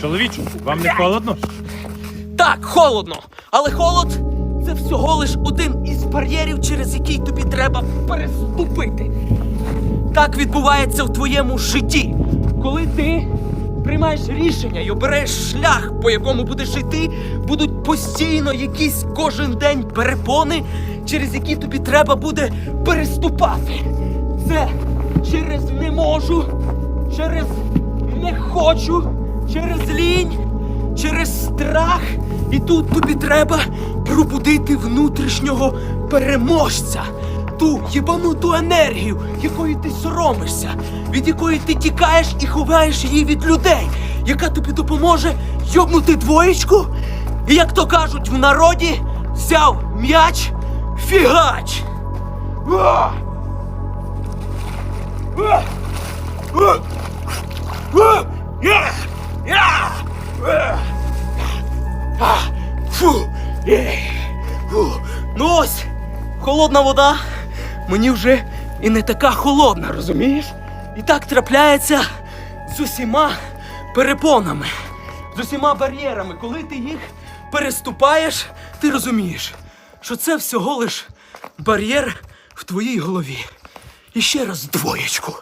Чоловічу, вам не холодно? Так, холодно. Але холод це всього лиш один із бар'єрів, через який тобі треба переступити. Так відбувається в твоєму житті. Коли ти приймаєш рішення і обереш шлях, по якому будеш йти, будуть постійно якісь кожен день перепони, через які тобі треба буде переступати. Це через не можу, через не хочу, через лінь через страх. І тут тобі треба пробудити внутрішнього переможця. Ту єбануту енергію, якої ти соромишся, від якої ти тікаєш і ховаєш її від людей, яка тобі допоможе йобнути двоєчку. І як то кажуть в народі, взяв м'яч, фігач. А! А! Фу! Е! Фу! Ну ось, холодна вода мені вже і не така холодна, розумієш? І так трапляється з усіма перепонами, з усіма бар'єрами. Коли ти їх переступаєш, ти розумієш, що це всього лиш бар'єр в твоїй голові. І ще раз двоєчку.